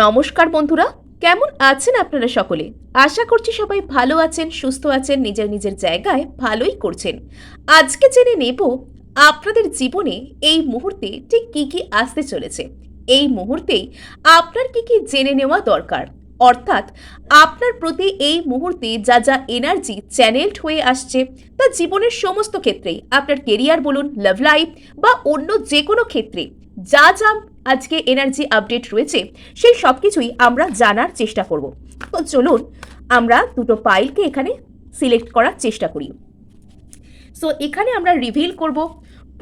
নমস্কার বন্ধুরা, কেমন আছেন আপনারা সকলে? আশা করছি সবাই ভালো আছেন, সুস্থ আছেন, নিজের নিজের জায়গায় ভালোই করছেন। আজকে জেনে নেব আপনাদের জীবনে এই মুহূর্তে ঠিক কি কি আসতে চলেছে। এই মুহূর্তেই আপনার কি কি জেনে নেওয়া দরকার? অর্থাৎ আপনার প্রতি এই মুহূর্তে যা যা এনার্জি চ্যানেলড হয়ে আসছে, তা জীবনের সমস্ত ক্ষেত্রেই, আপনার কেরিয়ার বলুন লাভ লাইফ বা অন্য যে কোনো ক্ষেত্রে যা যা আজকে এনার্জি আপডেট রয়েছে, সেই সব কিছুই আমরা জানার চেষ্টা করব। তো চলুন, আমরা দুটো পাইলকে এখানে সিলেক্ট করার চেষ্টা করি। সো এখানে আমরা রিভিল করব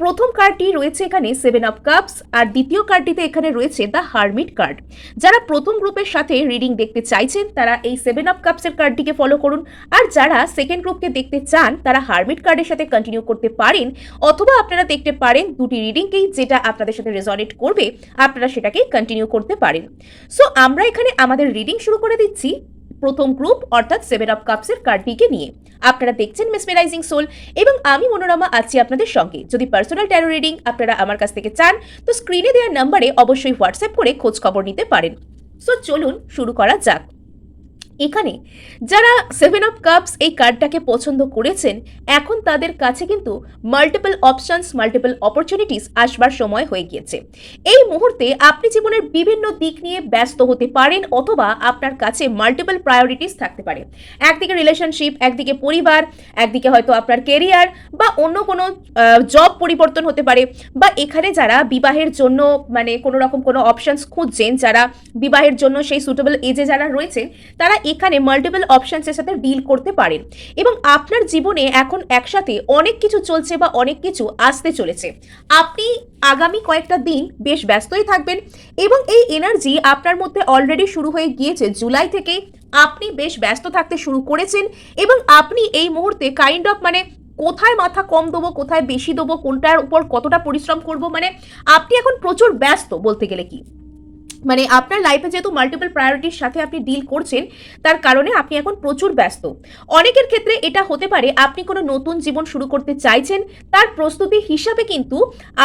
প্রথম কার্ডটি রয়েছে এখানে সেভেন অফ কাপস আর দ্বিতীয় কার্ডটিতে এখানে রয়েছে দ্য হারমিট কার্ড যারা প্রথম গ্রুপের সাথে রিডিং দেখতে চাইছেন, তারা এই সেভেন অফ কাপসের কার্ডটিকে ফলো করুন। আর যারা সেকেন্ড গ্রুপকে দেখতে চান, তারা হারমিট কার্ডের সাথে কন্টিনিউ করতে পারেন, অথবা আপনারা দেখতে পারেন দুটি রিডিংকেই যেটা আপনাদের সাথে রেজনেট করবে, আপনারা সেটাকে কন্টিনিউ করতে পারেন। সো আমরা এখানে আমাদের রিডিং শুরু করে দিচ্ছি। প্রথম গ্রুপ অর্থাৎ সেভেন অফ কাপসের কার্ডটিকে নিয়ে। আপনারা দেখছেন মেসমেরাইজিং সোল এবং আমি মনোরমা আছি আপনাদের সঙ্গে। যদি পার্সোনাল ট্যারো রিডিং আপনারা আমার কাছ থেকে চান, তো স্ক্রিনে দেওয়ার নাম্বারে অবশ্যই হোয়াটসঅ্যাপ করে খোঁজ খবর নিতে পারেন। সো চলুন শুরু করা যাক। এখানে। যারা সেভেন অফ কাপস এই কার্ডটাকে পছন্দ করেছেন, এখন তাদের কাছে কিন্তু মাল্টিপল অপশনস মাল্টিপল অপরচুনিটিস আসবার সময় হয়ে গিয়েছে। এই মুহূর্তে আপনি জীবনের বিভিন্ন দিক নিয়ে ব্যস্ত হতে পারেন অথবা আপনার কাছে মাল্টিপল প্রায়োরিটিস থাকতে পারে। একদিকে রিলেশনশিপ একদিকে পরিবার, একদিকে হয়তো আপনার কেরিয়ার বা অন্য কোনো জব পরিবর্তন হতে পারে বা এখানে যারা বিবাহের জন্য মানে কোনো রকম কোনো অপশনস খুঁজছেন, যারা বিবাহের জন্য সেই সুটেবল এজে যারা রয়েছেন, তারা এখানে মাল্টিপল অপশনসের সাথে ডিল করতে পারেন। এবং আপনার জীবনে এখন একসাথে অনেক কিছু চলছে বা অনেক কিছু আসতে চলেছে। আপনি আগামী কয়েকটা দিন বেশ ব্যস্তই থাকবেন এবং এই এনার্জি আপনার মধ্যে অলরেডি শুরু হয়ে গিয়েছে। জুলাই থেকে আপনি বেশ ব্যস্ত থাকতে শুরু করেছেন এবং আপনি এই মুহূর্তে কাইন্ড অফ মানে কোথায় মাথা কম দেবো, কোথায় বেশি দেবো, কোনটার উপর কতটা পরিশ্রম করব মানে আপনি এখন প্রচুর ব্যস্ত বলতে গেলে কি? মানে আপনার লাইফে যেহেতু মাল্টিপল প্রায়োরিটির সাথে আপনি ডিল করছেন, তার কারণে আপনি এখন প্রচুর ব্যস্ত। অনেকের ক্ষেত্রে এটা হতে পারে, আপনি কোনো নতুন জীবন শুরু করতে চাইছেন, তার প্রস্তুতি হিসাবে কিন্তু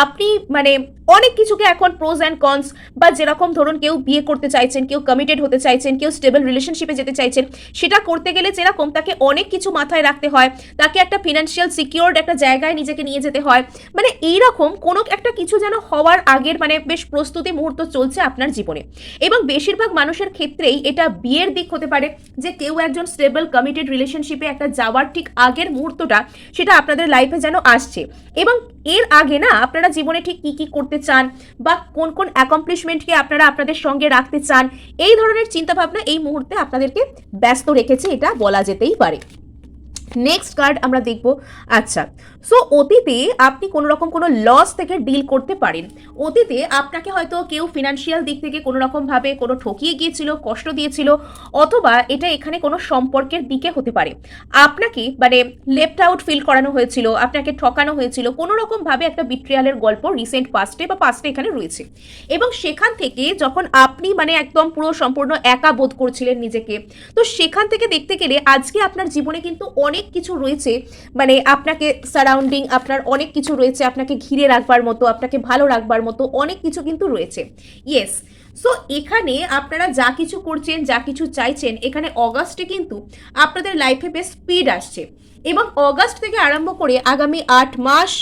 আপনি মানে অনেক কিছুকে এখন প্রোজ অ্যান্ড কনস বা যেরকম ধরুন কেউ বিয়ে করতে চাইছেন, কেউ কমিটেড হতে চাইছেন, কেউ স্টেবল রিলেশনশিপে যেতে চাইছেন, সেটা করতে গেলে যেরকম তাকে অনেক কিছু মাথায় রাখতে হয়, তাকে একটা ফিনান্সিয়াল সিকিওর্ড একটা জায়গায় নিজেকে নিয়ে যেতে হয় মানে এইরকম কোনো একটা কিছু যেন হওয়ার আগের মানে বেশ প্রস্তুতি মুহূর্ত চলছে আপনার জীবনে। এবং বেশিরভাগ মানুষের ক্ষেত্রেই এটা বিয়ের দিক হতে পারে যে কেউ একজন স্টেবল কমিটেড রিলেশনশিপে একটা যাওয়ার ঠিক আগের মুহূর্তটা সেটা আপনাদের লাইফে যেন আসছে। এবং এর আগে না আপনারা জীবনে ঠিক কি কি করতে চান বা কোন কোন অ্যাকমপ্লিশমেন্টকে আপনারা আপনাদের সঙ্গে রাখতে চান, এই ধরনের চিন্তাভাবনা এই মুহূর্তে আপনাদেরকে ব্যস্ত রেখেছে, এটা বলা যেতেই পারে। নেক্সট কার্ড আমরা দেখব আচ্ছা সো অতীতে আপনি কোনো রকম কোনো লস থেকে ডিল করতে পারেন। অতীতে আপনাকে হয়তো কেউ ফিনান্সিয়াল দিক থেকে কোনো রকমভাবে কোনো ঠকিয়ে গিয়েছিল, কষ্ট দিয়েছিল, অথবা এটা এখানে কোনো সম্পর্কের দিকে হতে পারে। আপনাকে মানে লেফট আউট ফিল করানো হয়েছিল, আপনাকে ঠকানো হয়েছিল কোনো রকমভাবে একটা বিট্রিয়ালের গল্প রিসেন্ট পাস্টে বা পাস্টে এখানে রয়েছে। এবং সেখান থেকে যখন আপনি মানে একদম পুরো সম্পূর্ণ একা বোধ করছিলেন নিজেকে, তো সেখান থেকে দেখতে গেলে আজকে আপনার জীবনে কিন্তু অনেক কিছু রয়েছে মানে আপনাকে সারাউন্ডিং আপনার অনেক কিছু রয়েছে, আপনাকে ঘিরে রাখবার মতো, আপনাকে ভালো রাখবার মতো অনেক কিছু কিন্তু রয়েছে। ইয়েস সো এখানে আপনারা যা কিছু করছেন, যা কিছু চাইছেন, এখানে অগাস্টে কিন্তু আপনাদের লাইফে বেশ স্পিড আসছে। এবং অগাস্ট থেকে আরম্ভ করে আগামী আট মাস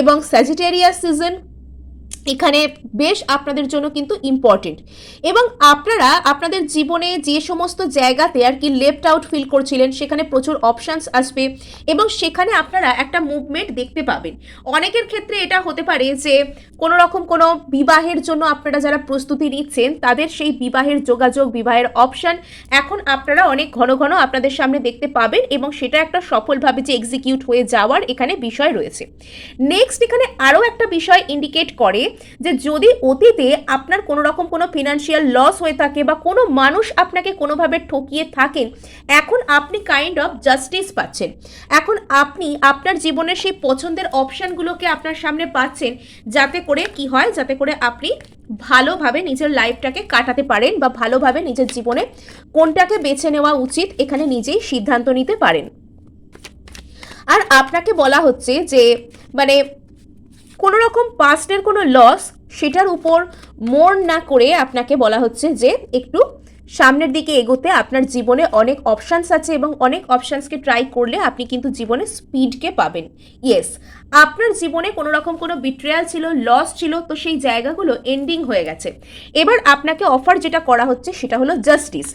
এবং স্যাজিটেরিয়াস সিজন এখানে বেশ আপনাদের জন্য কিন্তু ইম্পর্টেন্ট এবং আপনারা আপনাদের জীবনে যে সমস্ত জায়গাতে আর কি লেফট আউট ফিল করছিলেন, সেখানে প্রচুর অপশানস আসবে এবং সেখানে আপনারা একটা মুভমেন্ট দেখতে পাবেন। অনেকের ক্ষেত্রে এটা হতে পারে যে কোনো রকম কোনো বিবাহের জন্য আপনারা যারা প্রস্তুতি নিচ্ছেন, তাদের সেই বিবাহের যোগাযোগ, বিবাহের অপশান এখন আপনারা অনেক ঘন ঘন আপনাদের সামনে দেখতে পাবেন এবং সেটা একটা সফলভাবে যে এক্সিকিউট হয়ে যাওয়ার এখানে বিষয় রয়েছে। নেক্সট এখানে আরও একটা বিষয় ইন্ডিকেট করে যে যদি অতীতে আপনার কোনো রকম কোনো ফিনান্সিয়াল লস হয়ে থাকে বা কোনো মানুষ আপনাকে কোনোভাবে ঠকিয়ে থাকেন, এখন আপনি কাইন্ড অফ জাস্টিস পাচ্ছেন। এখন আপনি আপনার জীবনের সেই পছন্দের অপশানগুলোকে আপনার সামনে পাচ্ছেন, যাতে করে কি হয়, যাতে করে আপনি ভালোভাবে নিজের লাইফটাকে কাটাতে পারেন বা ভালোভাবে নিজের জীবনে কোনটাকে বেছে নেওয়া উচিত, এখানে নিজেই সিদ্ধান্ত নিতে পারেন। আর আপনাকে বলা হচ্ছে যে মানে কোনো রকম পাস্টের কোনো লস সেটার উপর মোর না করে আপনাকে বলা হচ্ছে যে একটু সামনের দিকে এগোতে আপনার জীবনে অনেক অপশানস আছে এবং অনেক অপশানসকে ট্রাই করলে আপনি কিন্তু জীবনে স্পিডকে পাবেন। ইয়েস আপনার জীবনে কোনো রকম কোনো বিট্রেয়াল ছিল লস ছিল, তো সেই জায়গাগুলো এন্ডিং হয়ে গেছে। এবার আপনাকে অফার যেটা করা হচ্ছে সেটা হলো জাস্টিস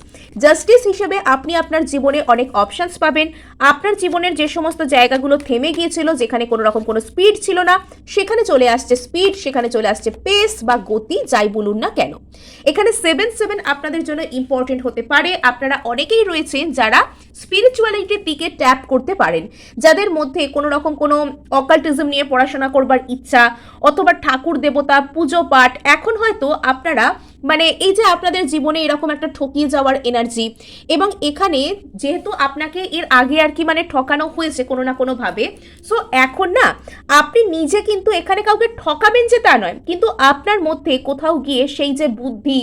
জাস্টিস হিসেবে আপনি আপনার জীবনে অনেক অপশানস পাবেন। আপনার জীবনের যে সমস্ত জায়গাগুলো থেমে গিয়েছিল, যেখানে কোনো রকম কোনো স্পিড ছিল না, সেখানে চলে আসছে স্পিড সেখানে চলে আসছে পেস বা গতি, যাই বলুন না কেন। এখানে সেভেন সেভেন আপনাদের জন্য ইম্পর্টেন্ট হতে পারে। আপনারা অনেকেই রয়েছেন যারা স্পিরিচুয়ালিটির দিকে ট্যাপ করতে পারেন। যাদের মধ্যে কোনো রকম কোনো অকাল্টিজম নিয়ে পড়াশোনা করবার ইচ্ছা অথবা ঠাকুর, দেবতা, পুজো পাঠ, এখন হয়তো আপনারা মানে এই যে আপনাদের জীবনে এরকম একটা ঠকিয়ে যাওয়ার এনার্জি এবং এখানে যেহেতু আপনাকে এর আগে আর কি মানে ঠকানো হয়েছে কোনো না কোনোভাবে সো এখন না, আপনি নিজে কিন্তু এখানে কাউকে ঠকাবেন যে তা নয়, কিন্তু আপনার মধ্যে কোথাও গিয়ে সেই যে বুদ্ধি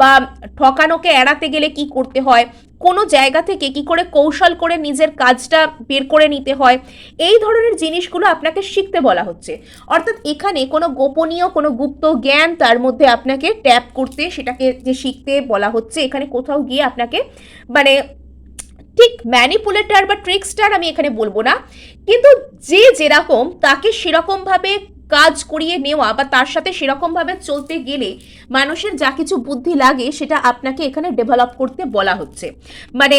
বা ঠকানোকে এড়াতে গেলে কি করতে হয় কোনো জায়গা থেকে কি করে কৌশল করে নিজের কাজটা বের করে নিতে হয়, এই ধরনের জিনিসগুলো আপনাকে শিখতে বলা হচ্ছে। অর্থাৎ এখানে কোনো গোপনীয়, কোনো গুপ্ত জ্ঞান তার মধ্যে আপনাকে ট্যাপ করতে, সেটাকে যে শিখতে বলা হচ্ছে, এখানে কোথাও গিয়ে আপনাকে মানে ঠিক ম্যানিপুলেটার বা ট্রিক্সটার আমি এখানে বলব না। কিন্তু যে যেরকম তাকে সেরকমভাবে কাজ করিয়ে নেওয়া বা তার সাথে সেরকমভাবে চলতে গেলে মানুষের যা কিছু বুদ্ধি লাগে সেটা আপনাকে এখানে ডেভেলপ করতে বলা হচ্ছে। মানে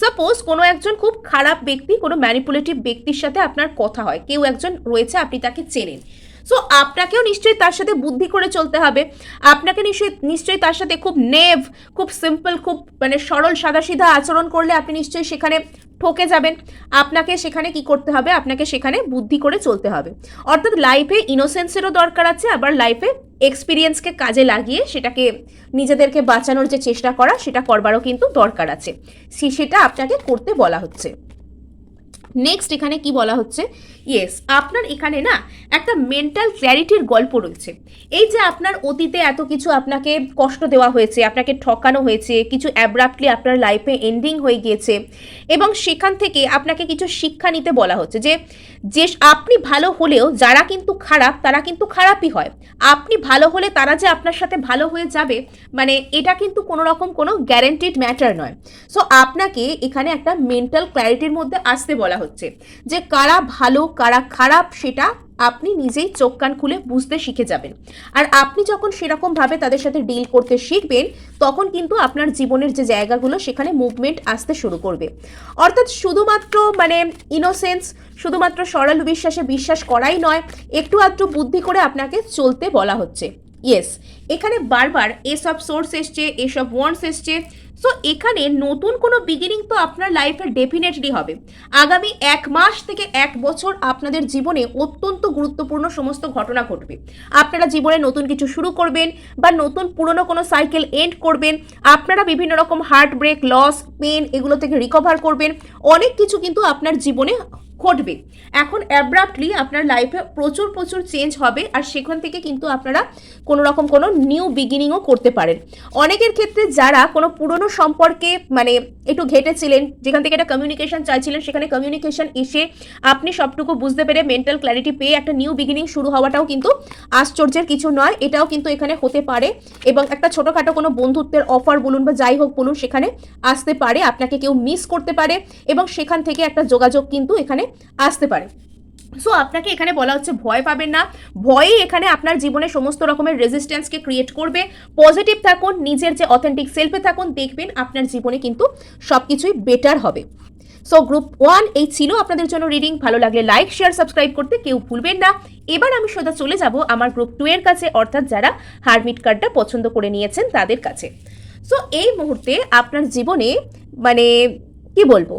সাপোজ কোনো একজন খুব খারাপ ব্যক্তি, কোনো ম্যানিপুলেটিভ ব্যক্তির সাথে আপনার কথা হয়, কেউ একজন রয়েছে আপনি তাকে চেনেন। সো আপনাকেও নিশ্চয়ই তার সাথে বুদ্ধি করে চলতে হবে। আপনাকে নিশ্চয়ই নিশ্চয়ই তার সাথে খুব নেভ খুব সিম্পল খুব মানে সরল, সাদাসিধা আচরণ করলে আপনি নিশ্চয়ই সেখানে ঠকে যাবেন। আপনাকে সেখানে কি করতে হবে? আপনাকে সেখানে বুদ্ধি করে চলতে হবে। অর্থাৎ লাইফে ইনোসেন্সেরও দরকার আছে, আবার লাইফে এক্সপিরিয়েন্সকে কাজে লাগিয়ে সেটাকে নিজেদেরকে বাঁচানোর যে চেষ্টা করা, সেটা করবারও কিন্তু দরকার আছে। সেটা আপনাকে করতে বলা হচ্ছে। নেক্সট এখানে কি বলা হচ্ছে? ইয়েস আপনার এখানে না একটা মেন্টাল ক্ল্যারিটির গল্প রয়েছে। এই যে আপনার অতীতে এত কিছু আপনাকে কষ্ট দেওয়া হয়েছে, আপনাকে ঠকানো হয়েছে, কিছু অ্যাব্রাপ্টলি আপনার লাইফে এন্ডিং হয়ে গিয়েছে এবং সেখান থেকে আপনাকে কিছু শিক্ষা নিতে বলা হচ্ছে যে যে আপনি ভালো হলেও যারা কিন্তু খারাপ, তারা কিন্তু খারাপই হয়। আপনি ভালো হলে তারা যে আপনার সাথে ভালো হয়ে যাবে মানে এটা কিন্তু কোনো রকম কোনো গ্যারেন্টিড ম্যাটার নয়। সো আপনাকে এখানে একটা মেন্টাল ক্ল্যারিটির মধ্যে আসতে বলা হচ্ছে। যে কারা ভালো, কারা খারাপ, সেটা আপনি নিজেই চোখ কান খুলে বুঝতে শিখে যাবেন। আর আপনি যখন সেরকমভাবে তাদের সাথে ডিল করতে শিখবেন, তখন কিন্তু আপনার জীবনের যে জায়গাগুলো, সেখানে মুভমেন্ট আসতে শুরু করবে। অর্থাৎ শুধুমাত্র মানে ইনোসেন্স শুধুমাত্র সরল বিশ্বাসে বিশ্বাস করাই নয়, একটু আধটু বুদ্ধি করে আপনাকে চলতে বলা হচ্ছে। ইয়েস এখানে বারবার এসব সোর্স এসছে, এসব ওয়ান্টস এসছে সো এখানে নতুন কোনো বিগিনিং তো আপনার লাইফে ডেফিনেটলি হবে। আগামী এক মাস থেকে এক বছর আপনাদের জীবনে অত্যন্ত গুরুত্বপূর্ণ সমস্ত ঘটনা ঘটবে। আপনারা জীবনে নতুন কিছু শুরু করবেন বা নতুন পুরনো কোনো সাইকেল এন্ড করবেন, আপনারা বিভিন্ন রকম হার্ট ব্রেক লস পেন এগুলো থেকে রিকভার করবেন, অনেক কিছু কিন্তু আপনার জীবনে ঘটবে। এখন অ্যাব্রাপ্টলি আপনার লাইফে প্রচুর প্রচুর চেঞ্জ হবে আর সেখান থেকে কিন্তু আপনারা কোনো রকম কোনো নিউ বিগিনিংও করতে পারেন। অনেকের ক্ষেত্রে যারা কোনো পুরনো সম্পর্কে মানে একটু ঘেটেছিলেন যেখান থেকে একটা কমিউনিকেশন চাইছিলেন, সেখানে কমিউনিকেশন এসে আপনি সবটুকু বুঝতে পেরে মেন্টাল ক্ল্যারিটি পেয়ে একটা নিউ বিগিনিং শুরু হওয়াটাও কিন্তু আশ্চর্যের কিছু নয়। এটাও কিন্তু এখানে হতে পারে এবং একটা ছোটোখাটো কোনো বন্ধুত্বের অফার বলুন বা যাই হোক বলুন, সেখানে আসতে পারে, আপনাকে কেউ মিস করতে পারে এবং সেখান থেকে একটা যোগাযোগ কিন্তু এখানে আসতে পারে। সো আপনাকে এখানে বলা হচ্ছে ভয় পাবেন না। ভয়ই এখানে আপনার জীবনে সমস্ত রকমের রেজিস্ট্যান্সকে ক্রিয়েট করবে। পজিটিভ থাকুন, নিজের যে অথেন্টিক সেলফে থাকুন, দেখবেন আপনার জীবনে কিন্তু সব কিছুই বেটার হবে। সো গ্রুপ ওয়ান এই ছিল আপনাদের জন্য রিডিং ভালো লাগলে লাইক শেয়ার সাবস্ক্রাইব করতে কেউ ভুলবেন না। এবার আমি সোজা চলে যাব আমার গ্রুপ টু এর কাছে, অর্থাৎ যারা হারমিট কার্ডটা পছন্দ করে নিয়েছেন তাদের কাছে। সো এই মুহূর্তে আপনার জীবনে মানে কি বলব?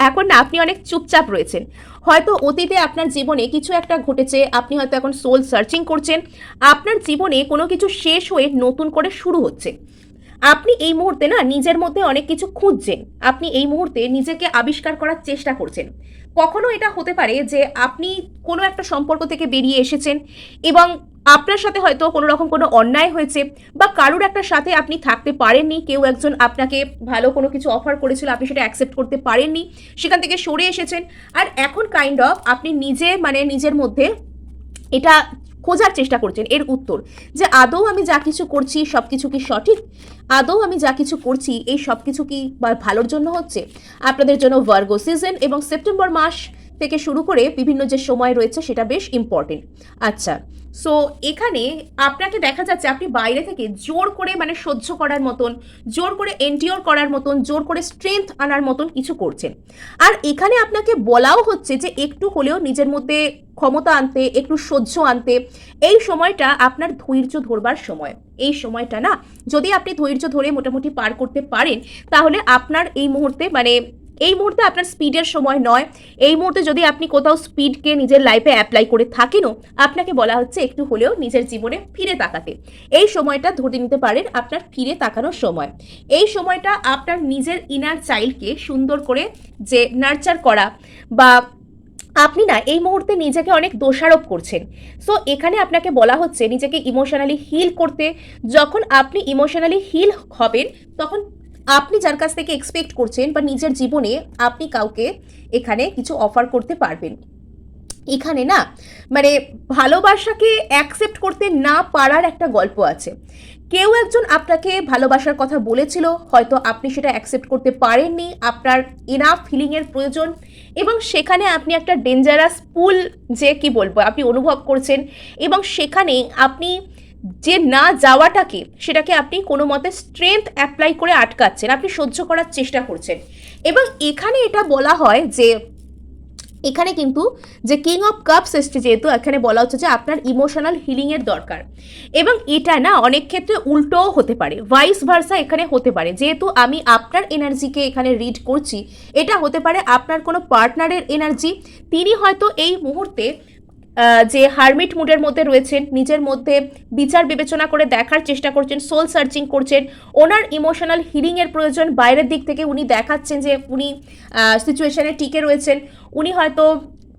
এখন না, আপনি অনেক চুপচাপ রয়েছেন। হয়তো অতীতে আপনার জীবনে কিছু একটা ঘটেছে, আপনি হয়তো এখন সোল সার্চিং করছেন, আপনার জীবনে কোনো কিছু শেষ হয়ে নতুন করে শুরু হচ্ছে। আপনি এই মুহূর্তে না, নিজের মধ্যে অনেক কিছু খুঁজছেন। আপনি এই মুহূর্তে নিজেকে আবিষ্কার করার চেষ্টা করছেন। কখনো এটা হতে পারে যে আপনি কোনো একটা সম্পর্ক থেকে বেরিয়ে এসেছেন এবং আপনার সাথে হয়তো কোনো রকম কোনো অন্যায় হয়েছে বা কারোর একটা সাথে আপনি থাকতে পারেননি, কেউ একজন আপনাকে ভালো কোনো কিছু অফার করেছিল, আপনি সেটা অ্যাকসেপ্ট করতে পারেননি, সেখান থেকে সরে এসেছেন। আর এখন কাইন্ড অফ আপনি নিজে মানে নিজের মধ্যে এটা খোঁজার চেষ্টা করছেন। এর উত্তর, যে আদৌ আমি যা কিছু করছি সব কিছু কি সঠিক? আদৌ আমি যা কিছু করছি এই সব কিছু কি ভালোর জন্য হচ্ছে? আপনাদের জন্য ভার্গো সিজন এবং সেপ্টেম্বর মাস থেকে শুরু করে বিভিন্ন যে সময় রয়েছে সেটা বেশ ইম্পর্টেন্ট আচ্ছা সো এখানে আপনাকে দেখা যাচ্ছে আপনি বাইরে থেকে জোর করে মানে সহ্য করার মতন, জোর করে এনটিওর করার মতন, জোর করে স্ট্রেংথ আনার মতন কিছু করছেন। আর এখানে আপনাকে বলাও হচ্ছে যে একটু হলেও নিজের মধ্যে ক্ষমতা আনতে, একটু সহ্য আনতে, এই সময়টা আপনার ধৈর্য ধরবার সময়। এই সময়টা না, যদি আপনি ধৈর্য ধরে মোটামুটি পার করতে পারেন, তাহলে আপনার এই মুহূর্তে মানে এই মুহূর্তে আপনার স্পিডের সময় নয়। এই মুহূর্তে যদি আপনি কোথাও স্পিডকে নিজের লাইফে অ্যাপ্লাই করে থাকেনও, আপনাকে বলা হচ্ছে একটু হলেও নিজের জীবনে ফিরে তাকাতে। এই সময়টা ধরে নিতে পারেন আপনার ফিরে তাকানোর সময়। এই সময়টা আপনার নিজের ইনার চাইল্ডকে সুন্দর করে যে নার্চার করা বা আপনি না, এই মুহূর্তে নিজেকে অনেক দোষারোপ করছেন। সো এখানে আপনাকে বলা হচ্ছে নিজেকে ইমোশনালি হিল করতে। যখন আপনি ইমোশনালি হিল হবেন, তখন আপনি যার কাছ থেকে এক্সপেক্ট করছেন বা নিজের জীবনে আপনি কাউকে এখানে কিছু অফার করতে পারবেন। এখানে না মানে ভালোবাসাকে অ্যাকসেপ্ট করতে না পারার একটা গল্প আছে। কেউ একজন আপনাকে ভালোবাসার কথা বলেছিল, হয়তো আপনি সেটা অ্যাকসেপ্ট করতে পারেননি, আপনার ইনাফ ফিলিংয়ের প্রয়োজন এবং সেখানে আপনি একটা ডেঞ্জারাস পুল যে কি বলব, আপনি অনুভব করছেন এবং সেখানে আপনি যে না যাওয়াটাকে সেটাকে আপনি কোনো মতে স্ট্রেংথ অ্যাপ্লাই করে আটকাচ্ছেন, আপনি সহ্য করার চেষ্টা করছেন। এবং এখানে এটা বলা হয় যে, এখানে কিন্তু যে কিং অফ কাপস এসছে যেহেতু, এখানে বলা হচ্ছে যে আপনার ইমোশনাল হিলিংয়ের দরকার। এবং এটা না অনেক ক্ষেত্রে উল্টোও হতে পারে ভাইস ভার্সা এখানে হতে পারে। যেহেতু আমি আপনার এনার্জিকে এখানে রিড করছি, এটা হতে পারে আপনার কোনো পার্টনারের এনার্জি তিনি হয়তো এই মুহূর্তে যে হারমিট মুডের মধ্যে রয়েছেন, নিজের মধ্যে বিচার বিবেচনা করে দেখার চেষ্টা করছেন সোল সার্চিং করছেন। ওনার ইমোশনাল হিলিংয়ের প্রয়োজন বাইরের দিক থেকে উনি দেখাচ্ছেন যে উনি সিচুয়েশানে টিকে রয়েছেন। উনি হয়তো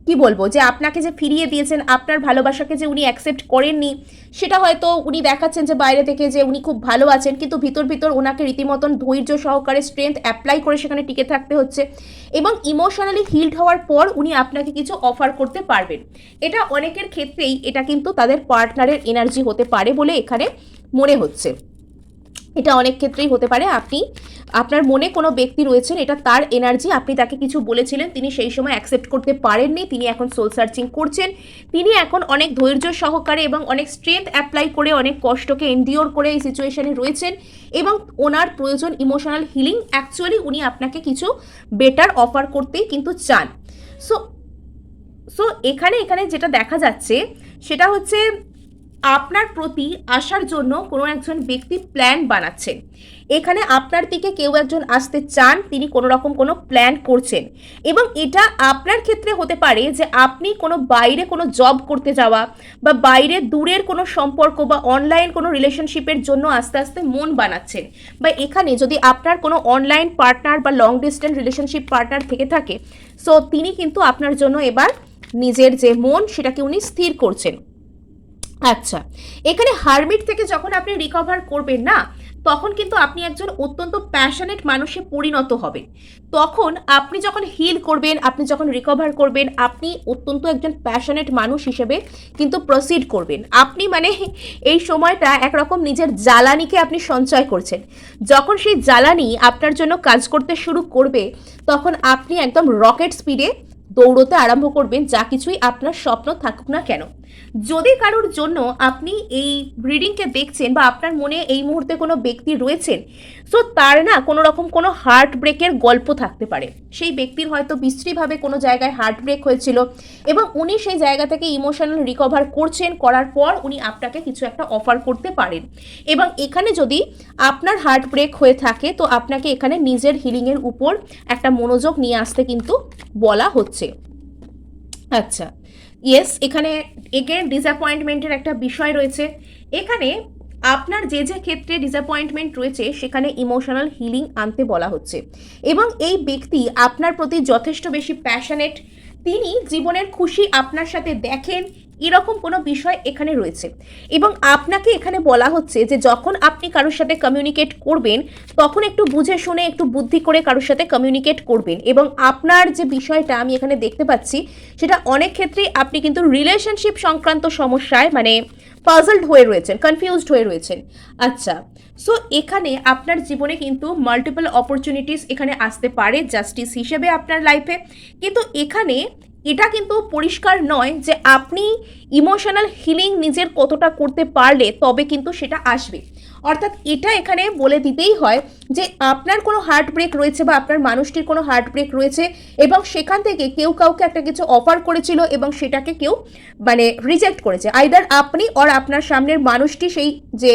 কি বলব? যে আপনাকে যে ফিরিয়ে দিয়েছেন, আপনার ভালোবাসাকে যে উনি অ্যাকসেপ্ট করেননি, সেটা হয়তো উনি দেখাচ্ছেন যে বাইরে থেকে যে উনি খুব ভালো আছেন, কিন্তু ভিতর ভিতর ওনাকে রীতিমতন ধৈর্য সহকারে স্ট্রেংথ অ্যাপ্লাই করে সেখানে টিকে থাকতে হচ্ছে এবং ইমোশনালি হিল্ড হওয়ার পর উনি আপনাকে কিছু অফার করতে পারবেন। এটা অনেকের ক্ষেত্রেই এটা কিন্তু তাদের পার্টনারের এনার্জি হতে পারে বলে এখানে মনে হচ্ছে। এটা অনেক ক্ষেত্রেই হতে পারে। আপনি, আপনার মনে কোনো ব্যক্তি রয়েছেন, এটা তার এনার্জি আপনি তাকে কিছু বলেছিলেন, তিনি সেই সময় অ্যাকসেপ্ট করতে পারেননি, তিনি এখন সোল সার্চিং করছেন, তিনি এখন অনেক ধৈর্য সহকারে এবং অনেক স্ট্রেংথ অ্যাপ্লাই করে, অনেক কষ্টকে এনডিওর করে এই সিচুয়েশনে রয়েছেন এবং ওনার প্রয়োজন ইমোশনাল হিলিং অ্যাকচুয়ালি উনি আপনাকে কিছু বেটার অফার করতেই কিন্তু চান। সো সো এখানে এখানে যেটা দেখা যাচ্ছে, সেটা হচ্ছে আপনার প্রতি আসার জন্য কোনো একজন ব্যক্তি প্ল্যান বানাচ্ছেন। এখানে আপনার দিকে কেউ একজন আসতে চান, তিনি কোনো রকম কোনো প্ল্যান করছেন। এবং এটা আপনার ক্ষেত্রে হতে পারে যে আপনি কোনো বাইরে কোনো জব করতে যাওয়া বা বাইরে দূরের কোনো সম্পর্ক বা অনলাইন কোনো রিলেশনশিপের জন্য আস্তে আস্তে মন বানাচ্ছেন। বা এখানে যদি আপনার কোনো অনলাইন পার্টনার বা লং ডিস্টেন্স রিলেশনশিপ পার্টনার থেকে থাকে সো তিনি কিন্তু আপনার জন্য এবার নিজের যে মন, সেটাকে উনি স্থির করছেন। আচ্ছা এখানে হারমিট থেকে যখন আপনি রিকভার করবেন না, তখন কিন্তু আপনি একজন অত্যন্ত প্যাশনেট মানুষে পরিণত হবেন। তখন আপনি যখন হিল করবেন, আপনি যখন রিকভার করবেন, আপনি অত্যন্ত একজন প্যাশনেট মানুষ হিসেবে কিন্তু প্রসিড করবেন। আপনি মানে এই সময়টা একরকম নিজের জ্বালানিকে আপনি সঞ্চয় করছেন। যখন সেই জ্বালানি আপনার জন্য কাজ করতে শুরু করবে, তখন আপনি একদম রকেট স্পিডে দৌড়তে আরম্ভ করবেন, যা কিছুই আপনার স্বপ্ন থাকুক না কেন। যদি কারোর জন্য আপনি এই রিডিংকে দেখছেন বা আপনার মনে এই মুহূর্তে কোনো ব্যক্তি রয়েছেন সো তার না কোনো রকম কোনো হার্ট ব্রেকের গল্প থাকতে পারে। সেই ব্যক্তির হয়তো বিশ্রীভাবে কোনো জায়গায় হার্ট ব্রেক হয়েছিল এবং উনি সেই জায়গা থেকে ইমোশনাল রিকভার করছেন, করার পর উনি আপনাকে কিছু একটা অফার করতে পারেন। এবং এখানে যদি আপনার হার্ট ব্রেক হয়ে থাকে, তো আপনাকে এখানে নিজের হিলিংয়ের উপর একটা মনোযোগ নিয়ে আসতে কিন্তু বলা হচ্ছে। আচ্ছা। ইয়েস এখানে এগেন ডিসঅ্যাপয়েন্টমেন্টের একটা বিষয় রয়েছে। এখানে আপনার যে যে ক্ষেত্রে ডিসঅ্যাপয়েন্টমেন্ট রয়েছে, সেখানে ইমোশনাল হিলিং আনতে বলা হচ্ছে। এবং এই ব্যক্তি আপনার প্রতি যথেষ্ট বেশি প্যাশনেট তিনি জীবনের খুশি আপনার সাথে দেখেন, এরকম কোনো বিষয় এখানে রয়েছে। এবং আপনাকে এখানে বলা হচ্ছে যে যখন আপনি কারোর সাথে কমিউনিকেট করবেন, তখন একটু বুঝে শুনে, একটু বুদ্ধি করে কারোর সাথে কমিউনিকেট করবেন। এবং আপনার যে বিষয়টা আমি এখানে দেখতে পাচ্ছি, সেটা অনেক ক্ষেত্রেই আপনি কিন্তু রিলেশনশিপ সংক্রান্ত সমস্যায় মানে পাজলড হয়ে রয়েছেন কনফিউজড হয়ে রয়েছেন। আচ্ছা সো এখানে আপনার জীবনে কিন্তু মাল্টিপল অপরচুনিটিস এখানে আসতে পারে জাস্টিস হিসেবে আপনার লাইফে কিন্তু এখানে এটা কিন্তু পরিষ্কার নয় যে আপনি ইমোশনাল হিলিং নিজের কতটা করতে পারলে তবে কিন্তু সেটা আসবে। অর্থাৎ এটা এখানে বলে দিতেই হয় যে আপনার কোনো হার্ট ব্রেক রয়েছে বা আপনার মানুষটির কোনো হার্ট ব্রেক রয়েছে এবং সেখান থেকে কেউ কাউকে একটা কিছু অফার করেছিল এবং সেটাকে কেউ মানে রিজেক্ট করেছে। আইদার আপনি অর আপনার সামনের মানুষটি সেই যে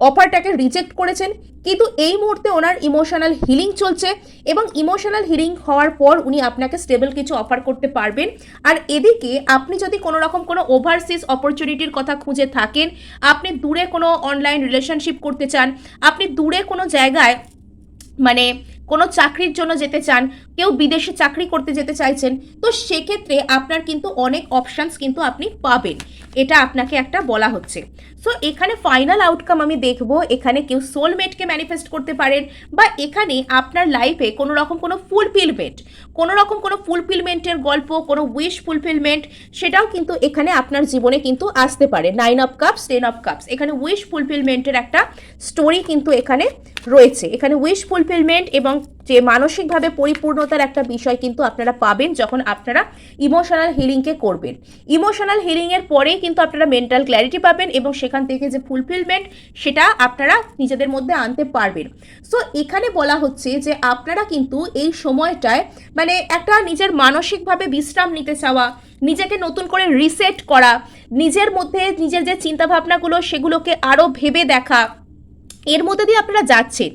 অফারটাকে রিজেক্ট করেছেন কিন্তু এই মুহূর্তে ওনার ইমোশনাল হিলিং চলছে এবং ইমোশনাল হিলিং হওয়ার পর উনি আপনাকে স্টেবল কিছু অফার করতে পারবেন। আর এদিকে আপনি যদি কোনো রকম কোনো ওভারসিজ অপরচুনিটির কথা খুঁজে থাকেন, আপনি দূরে কোনো অনলাইন রিলেশনশিপ করতে চান, আপনি দূরে কোনো জায়গায় মানে কোনো চাকরির জন্য যেতে চান, কেউ বিদেশে চাকরি করতে যেতে চাইছেন, তো সেক্ষেত্রে আপনার কিন্তু অনেক অপশানস কিন্তু আপনি পাবেন। এটা আপনাকে একটা বলা হচ্ছে। সো এখানে ফাইনাল আউটকাম আমি দেখব, এখানে কেউ সোলমেটকে ম্যানিফেস্ট করতে পারেন বা এখানে আপনার লাইফে কোনো রকম কোনো ফুলফিলমেন্ট কোনো রকম কোনো ফুলফিলমেন্টের গল্প, কোনো উইশ ফুলফিলমেন্ট সেটাও কিন্তু এখানে আপনার জীবনে কিন্তু আসতে পারে। Nine of cups ten of cups এখানে উইশ ফুলফিলমেন্টের একটা স্টোরি কিন্তু এখানে রয়েছে। এখানে উইশ ফুলফিলমেন্ট এবং যে মানসিকভাবে পরিপূর্ণতার একটা বিষয় কিন্তু আপনারা পাবেন যখন আপনারা ইমোশনাল হিলিংকে করবেন। ইমোশনাল হিলিংয়ের পরেই কিন্তু আপনারা মেন্টাল ক্ল্যারিটি পাবেন এবং সেখান থেকে যে ফুলফিলমেন্ট সেটা আপনারা নিজেদের মধ্যে আনতে পারবেন। সো এখানে বলা হচ্ছে যে আপনারা কিন্তু এই সময়টায় মানে একটা নিজের মানসিকভাবে বিশ্রাম নিতে চাওয়া, নিজেকে নতুন করে রিসেট করা, নিজের মধ্যে নিজের যে চিন্তাভাবনাগুলো সেগুলোকে আরও ভেবে দেখা এর মধ্যে দিয়ে আপনারা যাচ্ছেন।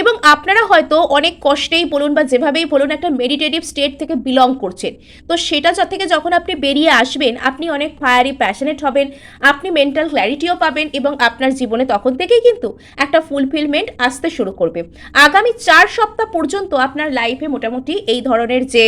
এবং আপনারা হয়তো অনেক কষ্টেই বলুন বা যেভাবেই বলুন একটা মেডিটেটিভ স্টেট থেকে বিলং করছেন। তো সেটা যা থেকে যখন আপনি বেরিয়ে আসবেন, আপনি অনেক ফায়ারি প্যাশনেট হবেন, আপনি মেন্টাল ক্ল্যারিটিও পাবেন এবং আপনার জীবনে তখন থেকেই কিন্তু একটা ফুলফিলমেন্ট আসতে শুরু করবে। আগামী চার সপ্তাহ পর্যন্ত আপনার লাইফে মোটামুটি এই ধরনের যে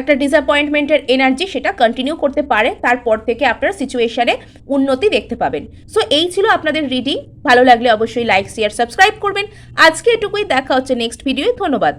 একটা ডিসঅ্যাপয়েন্টমেন্টের এনার্জি সেটা কন্টিনিউ করতে পারে। তারপর থেকে আপনার সিচুয়েশানে উন্নতি দেখতে পাবেন। সো এই ছিল আপনাদের রিডিং ভালো লাগলে অবশ্যই লাইক শেয়ার সাবস্ক্রাইব করবেন। আজকে এটুকুই দেখা হচ্ছে নেক্সট ভিডিওয়। ধন্যবাদ।